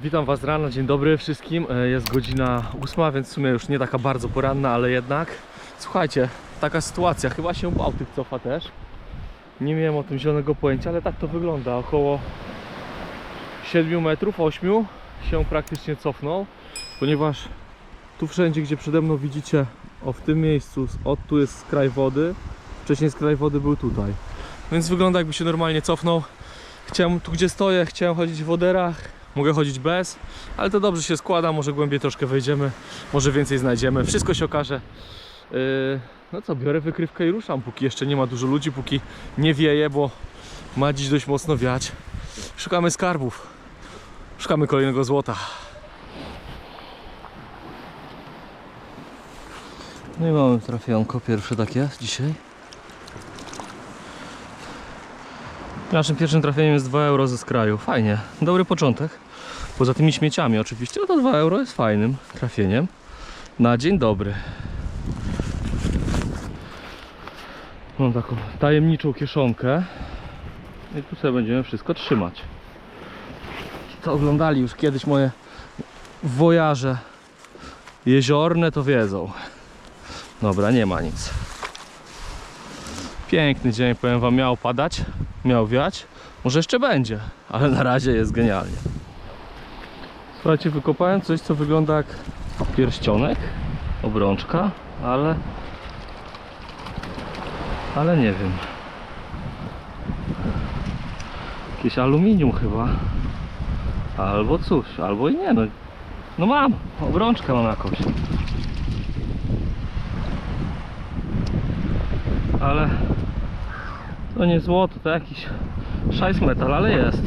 Witam Was rano, dzień dobry wszystkim. E, Jest godzina ósma, więc w sumie już nie taka bardzo poranna, ale jednak. Słuchajcie, taka sytuacja, chyba się Bałtyk cofa też. Nie miałem o tym zielonego pojęcia, ale tak to wygląda. Około 7 metrów, 8 się praktycznie cofnął, ponieważ tu wszędzie, gdzie przede mną widzicie, o w tym miejscu, od tu jest skraj wody, wcześniej skraj wody był tutaj. Więc wygląda jakby się normalnie cofnął. Chciałem, tu gdzie stoję, chciałem chodzić w woderach, mogę chodzić bez, ale to dobrze się składa, może głębiej troszkę wejdziemy, może więcej znajdziemy, wszystko się okaże. Yy, no co, biorę wykrywkę i ruszam, póki jeszcze nie ma dużo ludzi, póki nie wieje, bo ma dziś dość mocno wiać. Szukamy skarbów, szukamy kolejnego złota. No i mamy trafionko pierwsze takie dzisiaj. Naszym pierwszym trafieniem jest 2 euro ze skraju. Fajnie, dobry początek. Poza tymi śmieciami oczywiście, no to 2 euro jest fajnym trafieniem. Na dzień dobry. Mam taką tajemniczą kieszonkę. I tu sobie będziemy wszystko trzymać. Co oglądali już kiedyś moje wojaże jeziorne, to wiedzą. Dobra, nie ma nic. Piękny dzień, powiem wam, miał padać, miał wiać. Może jeszcze będzie, ale na razie jest genialnie. Słuchajcie, wykopałem coś, co wygląda jak pierścionek, obrączka, ale ale nie wiem. Jakieś aluminium chyba. Albo coś, albo i nie, no. No mam, obrączkę mam jakąś. Ale to nie złoto, to jakiś szajs metal, ale jest.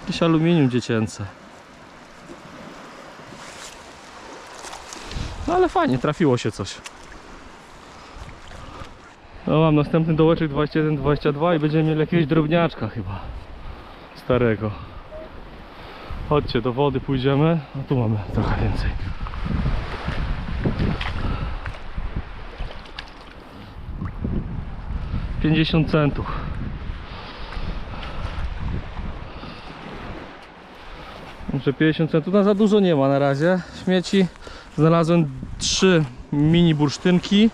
Jakieś aluminium dziecięce. No ale fajnie, trafiło się coś. No mam następny dołeczek 21-22 i będziemy mieli jakiegoś drobniaczka chyba. Starego. Chodźcie, do wody pójdziemy. A tu mamy trochę więcej. Pięćdziesiąt centów. Może 50 centów, no za dużo nie ma na razie. Śmieci. Znalazłem trzy mini bursztynki.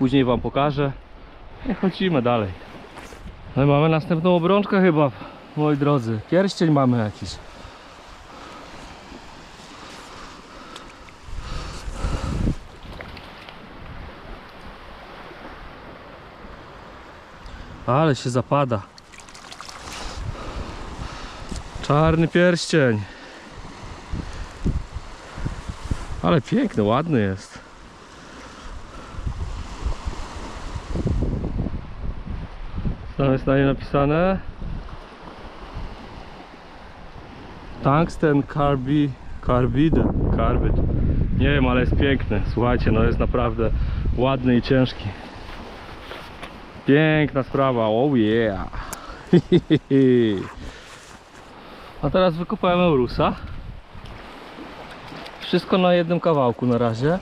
Później wam pokażę. I chodzimy dalej. No i mamy następną obrączkę chyba, moi drodzy. Pierścień mamy jakiś. Ale się zapada. Czarny pierścień. Ale piękny, ładny jest. Tam jest na nie napisane Tungsten carbi, carbid, carbid. Nie wiem, ale jest piękny. Słuchajcie, no jest naprawdę ładny i ciężki. Piękna sprawa, oh yeah. A teraz wykopałem Eurusa. Wszystko na jednym kawałku na razie.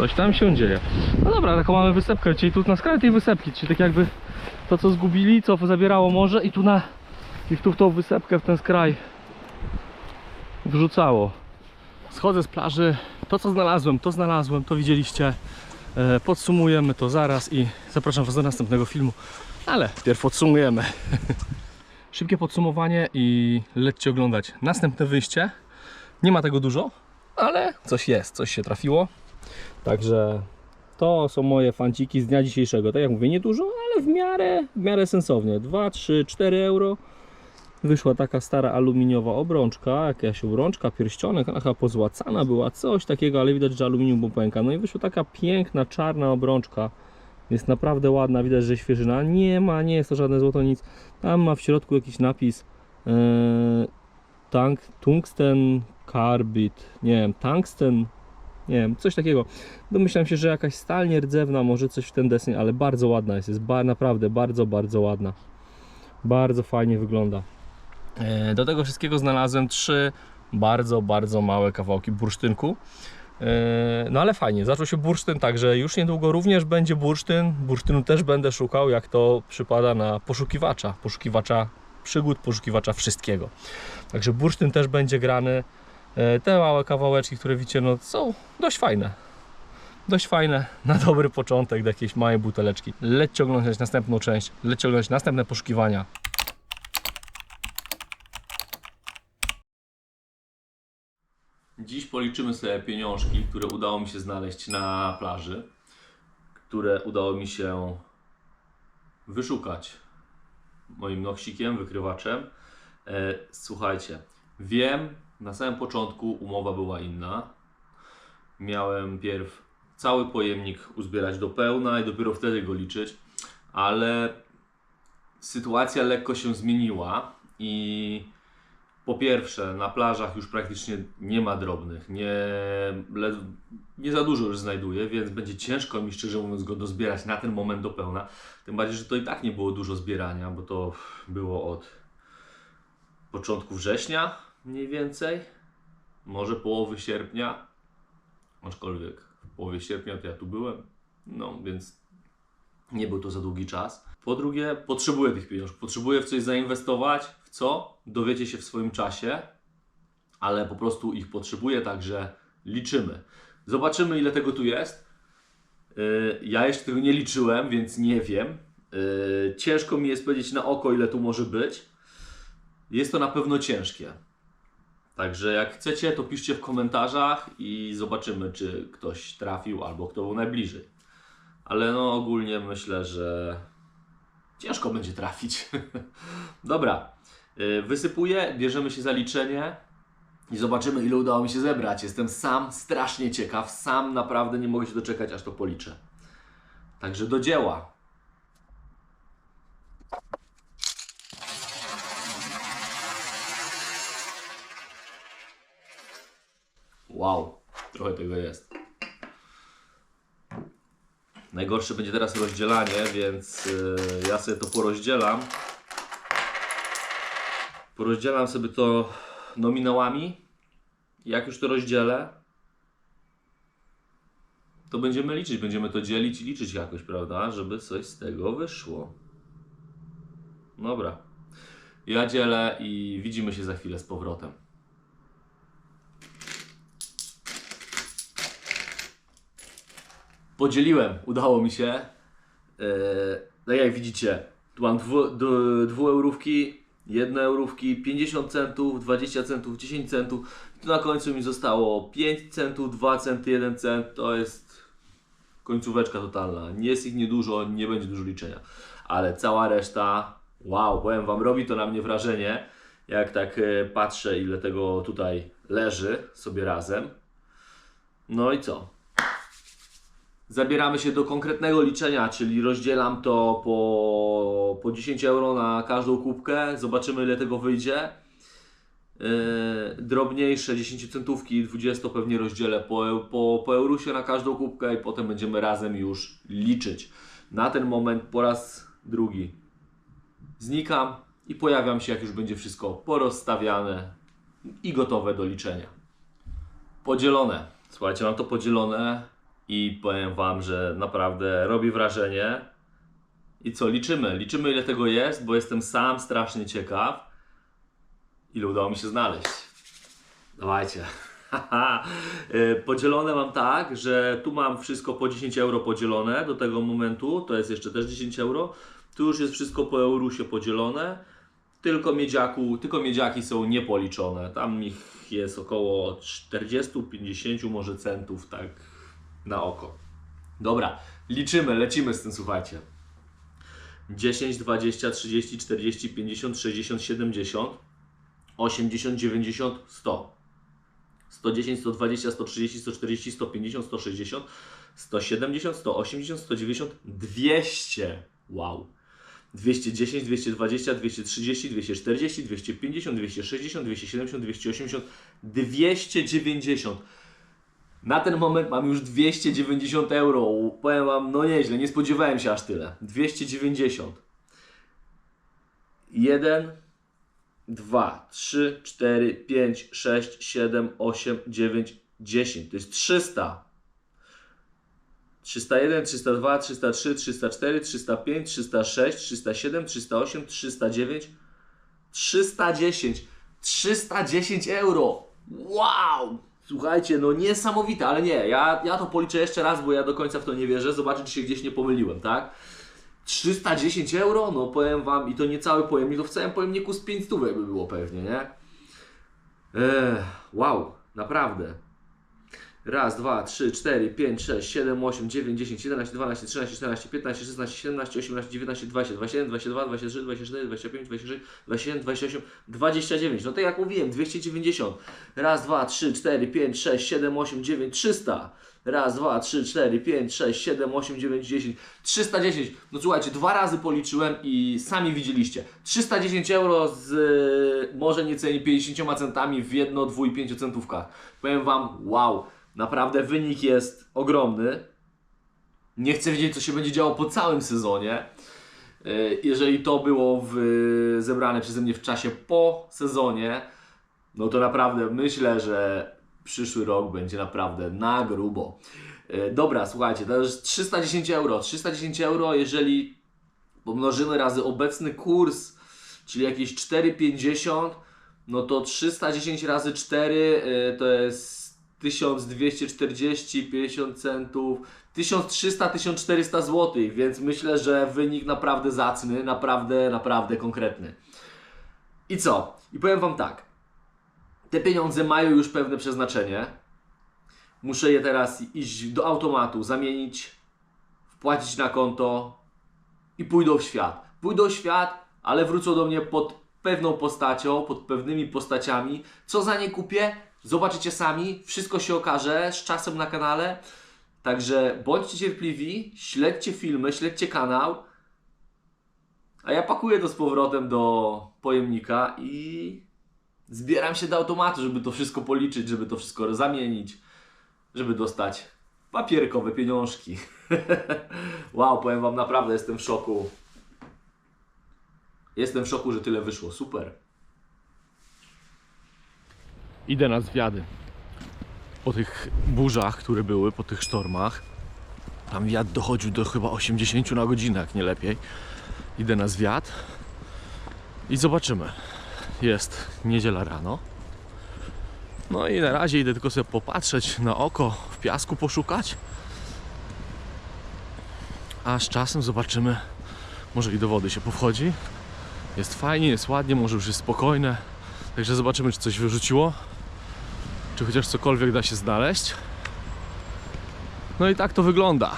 Coś tam się dzieje. No dobra, taką mamy wysepkę, czyli tu na skalę tej wysepki, czyli tak jakby to co zgubili, co zabierało morze i tu na i tu w tą wysepkę, w ten skraj wrzucało. Schodzę z plaży, to co znalazłem, to znalazłem, to widzieliście. E, Podsumujemy to zaraz i zapraszam Was do następnego filmu, ale pierw podsumujemy. Szybkie podsumowanie i lećcie oglądać następne wyjście. Nie ma tego dużo, ale coś jest, coś się trafiło. Także to są moje fanciki z dnia dzisiejszego. Tak jak mówię, nie dużo, ale w miarę, w miarę sensownie. 2, 3, 4 euro. Wyszła taka stara aluminiowa obrączka, jakaś obrączka, pierścionek, ona pozłacana była, coś takiego, ale widać, że aluminium było pęka. No i wyszła taka piękna, czarna obrączka. Jest naprawdę ładna, widać, że świeżyna. Nie ma, nie jest to żadne złoto, nic. Tam ma w środku jakiś napis yy, tank, tungsten carbid, nie wiem, tungsten, nie wiem, coś takiego. Domyślam się, że jakaś stal nierdzewna, może coś w ten deseń, ale bardzo ładna jest, jest naprawdę bardzo, bardzo ładna. Bardzo fajnie wygląda. E, Do tego wszystkiego znalazłem trzy bardzo, bardzo małe kawałki bursztynku. E, No ale fajnie, zaczął się bursztyn, także już niedługo również będzie bursztyn. Bursztynu też będę szukał, jak to przypada na poszukiwacza. Poszukiwacza przygód, poszukiwacza wszystkiego. Także bursztyn też będzie grany. E, Te małe kawałeczki, które widzicie, no są dość fajne. Dość fajne, na dobry początek do jakiejś małej buteleczki. Lećcie oglądać następną część, lećcie oglądać następne poszukiwania. Dziś policzymy sobie pieniążki, które udało mi się znaleźć na plaży, które udało mi się wyszukać moim noksikiem, wykrywaczem. E, słuchajcie, wiem, na samym początku umowa była inna. Miałem pierw cały pojemnik uzbierać do pełna i dopiero wtedy go liczyć, ale sytuacja lekko się zmieniła i po pierwsze, na plażach już praktycznie nie ma drobnych, nie, nie za dużo już znajduję, więc będzie ciężko mi szczerze mówiąc go dozbierać na ten moment do pełna. Tym bardziej, że to i tak nie było dużo zbierania, bo to było od początku września mniej więcej, może połowy sierpnia, aczkolwiek w połowie sierpnia to ja tu byłem, no więc nie był to za długi czas. Po drugie, potrzebuję tych pieniążków, potrzebuję w coś zainwestować. W co? Dowiecie się w swoim czasie, ale po prostu ich potrzebuję, także liczymy. Zobaczymy, ile tego tu jest. Yy, Ja jeszcze tego nie liczyłem, więc nie wiem. Yy, Ciężko mi jest powiedzieć na oko, ile tu może być. Jest to na pewno ciężkie. Także jak chcecie, to piszcie w komentarzach i zobaczymy, czy ktoś trafił albo kto był najbliżej. Ale no ogólnie myślę, że ciężko będzie trafić. Dobra, yy, wysypuję, bierzemy się za liczenie i zobaczymy, ile udało mi się zebrać. Jestem sam strasznie ciekaw, sam naprawdę nie mogę się doczekać, aż to policzę. Także do dzieła. Wow, trochę tego jest. Najgorsze będzie teraz rozdzielanie, więc yy, ja sobie to porozdzielam. Porozdzielam sobie to nominałami. Jak już to rozdzielę, to będziemy liczyć, będziemy to dzielić i liczyć jakoś, prawda? Żeby coś z tego wyszło. Dobra. Ja dzielę i widzimy się za chwilę z powrotem. Podzieliłem, udało mi się. Eee, tak jak widzicie, tu mam dwu, d- dwueurówki, jedne eurówki, 50 centów, 20 centów, 10 centów. Tu na końcu mi zostało 5 centów, 2 centy, 1 cent. To jest końcóweczka totalna. Nie jest ich niedużo, nie będzie dużo liczenia. Ale cała reszta, wow, powiem Wam, robi to na mnie wrażenie. Jak tak e, patrzę, ile tego tutaj leży sobie razem. No i co? Zabieramy się do konkretnego liczenia, czyli rozdzielam to po, po 10 euro na każdą kubkę. Zobaczymy, ile tego wyjdzie. Yy, drobniejsze 10 centówki, 20 pewnie rozdzielę po, po, po na każdą kubkę i potem będziemy razem już liczyć. Na ten moment po raz drugi znikam i pojawiam się, jak już będzie wszystko porozstawiane i gotowe do liczenia. Podzielone. Słuchajcie, mam to podzielone i powiem Wam, że naprawdę robi wrażenie. I co, liczymy? Liczymy, ile tego jest, bo jestem sam strasznie ciekaw, ile udało mi się znaleźć. Dawajcie. Podzielone mam tak, że tu mam wszystko po 10 euro podzielone do tego momentu, to jest jeszcze też 10 euro. Tu już jest wszystko po eurusie podzielone, tylko, miedziaku, tylko miedziaki są niepoliczone. Tam ich jest około 40-50 może centów, tak na oko. Dobra, liczymy, lecimy z tym, słuchajcie. 10, 20, 30, 40, 50, 60, 70, 80, 90, 100. 110, 120, 130, 140, 150, 160, 170, 180, 190, 200. Wow. 210, 220, 230, 240, 250, 260, 270, 280, 290. Na ten moment mam już 290 euro. Powiem Wam, no nieźle, nie spodziewałem się aż tyle. 290. 1, 2, 3, 4, 5, 6, 7, 8, 9, 10. To jest 300. 301, 302, 303, 304, 305, 306, 307, 308, 309, 310. 310 euro! Wow! Słuchajcie, no niesamowite, ale nie, ja, ja to policzę jeszcze raz, bo ja do końca w to nie wierzę. Zobaczę, czy się gdzieś nie pomyliłem, tak? 310 euro? No powiem wam, i to nie cały pojemnik, to w całym pojemniku z 5 stówek by było pewnie, nie? Eee, wow, naprawdę. Raz, dwa, trzy, cztery, pięć, sześć, siedem, osiem, dziewięć, dziesięć, jedenaście, dwanaście, trzynaście, czternaście, piętnaście, szesnaście, siedemnaście, osiemnaście, dziewiętnaście, dwadzieścia, dwadzieścia jeden, dwadzieścia dwa, dwadzieścia trzy, dwadzieścia cztery, dwadzieścia pięć, dwadzieścia sześć, dwadzieścia siedem, dwadzieścia osiem, dwadzieścia dziewięć. No tak jak mówiłem, 290. Raz, dwa, trzy, cztery, pięć, sześć, siedem, osiem, dziewięć, 300. Raz, dwa, trzy, cztery, pięć, sześć, siedem, osiem, dziewięć, dziesięć. 310. No słuchajcie, dwa razy policzyłem i sami widzieliście. 310 euro z e, może nieco 50 centami w jedno, dwu i pięciu centówkach. Powiem Wam, wow, naprawdę wynik jest ogromny. Nie chcę wiedzieć, co się będzie działo po całym sezonie. E, Jeżeli to było w, zebrane przeze mnie w czasie po sezonie, no to naprawdę myślę, że przyszły rok będzie naprawdę na grubo. E, Dobra, słuchajcie, to jest 310 euro. 310 euro, jeżeli pomnożymy razy obecny kurs, czyli jakieś 4,50, no to 310 razy 4 e, to jest 1240, 50 centów, 1300-1400 zł, więc myślę, że wynik naprawdę zacny, naprawdę, naprawdę konkretny. I co? I powiem Wam tak. Te pieniądze mają już pewne przeznaczenie. Muszę je teraz iść do automatu, zamienić, wpłacić na konto i pójdą w świat. Pójdą w świat, ale wrócą do mnie pod pewną postacią, pod pewnymi postaciami. Co za nie kupię? Zobaczycie sami. Wszystko się okaże z czasem na kanale. Także bądźcie cierpliwi, śledźcie filmy, śledźcie kanał. A ja pakuję to z powrotem do pojemnika i zbieram się do automatu, żeby to wszystko policzyć, żeby to wszystko zamienić, żeby dostać papierkowe pieniążki. wow, powiem Wam naprawdę, jestem w szoku. Jestem w szoku, że tyle wyszło. Super. Idę na zwiady. Po tych burzach, które były, po tych sztormach. Tam wiatr dochodził do chyba 80 na godzinę, jak nie lepiej. Idę na zwiat i zobaczymy. Jest niedziela rano. No i na razie idę tylko sobie popatrzeć na oko, w piasku poszukać. A z czasem zobaczymy, może i do wody się powchodzi. Jest fajnie, jest ładnie, może już jest spokojne. Także zobaczymy, czy coś wyrzuciło czy chociaż cokolwiek da się znaleźć. No i tak to wygląda.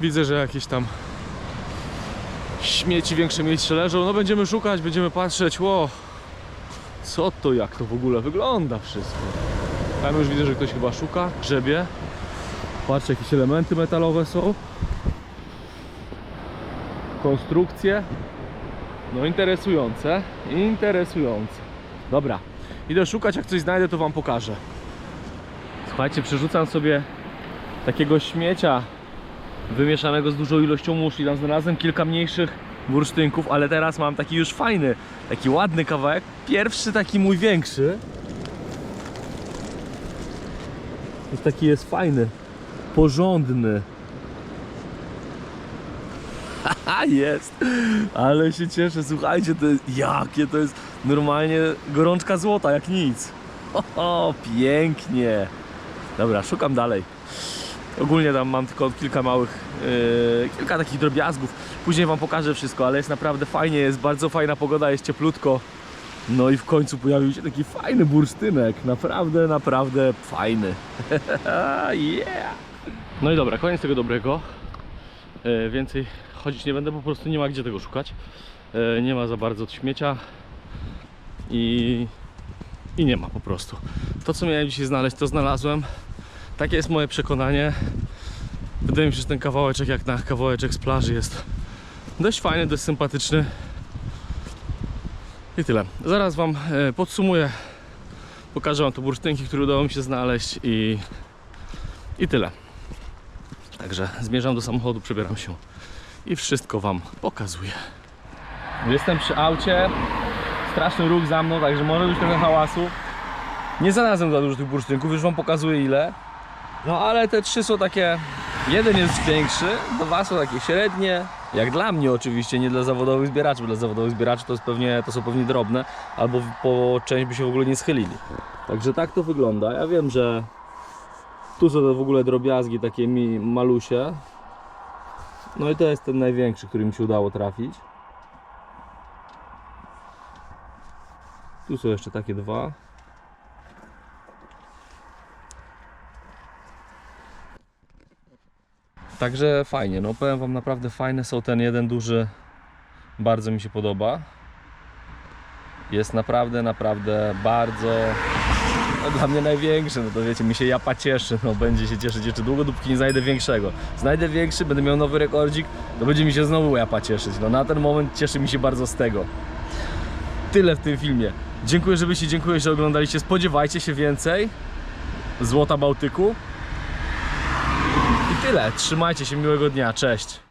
Widzę, że jakieś tam śmieci większe miejsce leżą. No będziemy szukać, będziemy patrzeć. Ło, co to, jak to w ogóle wygląda wszystko. Tam już widzę, że ktoś chyba szuka, grzebie. Patrzę, jakieś elementy metalowe są konstrukcje. No interesujące, interesujące. Dobra, idę szukać, jak coś znajdę, to Wam pokażę. Słuchajcie, przerzucam sobie takiego śmiecia wymieszanego z dużą ilością muszli. Tam znalazłem kilka mniejszych bursztynków, ale teraz mam taki już fajny, taki ładny kawałek. Pierwszy taki mój większy. Jest taki jest fajny, porządny. A jest, ale się cieszę, słuchajcie, to jest, jakie to jest normalnie gorączka złota, jak nic. O pięknie. Dobra, szukam dalej. Ogólnie tam mam tylko kilka małych, yy, kilka takich drobiazgów. Później wam pokażę wszystko, ale jest naprawdę fajnie, jest bardzo fajna pogoda, jest cieplutko. No i w końcu pojawił się taki fajny bursztynek, naprawdę, naprawdę fajny. yeah. No i dobra, koniec tego dobrego. E, więcej chodzić nie będę, po prostu nie ma gdzie tego szukać. E, nie ma za bardzo śmiecia i, i nie ma po prostu. To co miałem dzisiaj znaleźć, to znalazłem. Takie jest moje przekonanie. Wydaje mi się, że ten kawałeczek jak na kawałeczek z plaży jest dość fajny, dość sympatyczny. I tyle. Zaraz Wam e, podsumuję. Pokażę Wam te bursztynki, które udało mi się znaleźć i I tyle. Także zmierzam do samochodu, przebieram się i wszystko Wam pokazuję. Jestem przy aucie, straszny ruch za mną, także może być trochę hałasu. Nie znalazłem za dużo tych bursztynków, już Wam pokazuję ile. No ale te trzy są takie, jeden jest większy, dwa są takie średnie, jak dla mnie oczywiście, nie dla zawodowych zbieraczy, bo dla zawodowych zbieraczy to, jest pewnie, to są pewnie drobne, albo po część by się w ogóle nie schylili. Także tak to wygląda. Ja wiem, że tu są w ogóle drobiazgi, takie mi malusie. No i to jest ten największy, który mi się udało trafić. Tu są jeszcze takie dwa. Także fajnie, no powiem wam naprawdę fajne są ten jeden duży, bardzo mi się podoba. Jest naprawdę, naprawdę bardzo no, dla mnie największy, no to wiecie, mi się japa cieszy, no będzie się cieszyć jeszcze długo, dopóki nie znajdę większego. Znajdę większy, będę miał nowy rekordzik, to będzie mi się znowu japa cieszyć. No na ten moment cieszy mi się bardzo z tego. Tyle w tym filmie. Dziękuję, że byście, dziękuję, że oglądaliście. Spodziewajcie się więcej. Złota Bałtyku. I tyle. Trzymajcie się, miłego dnia. Cześć.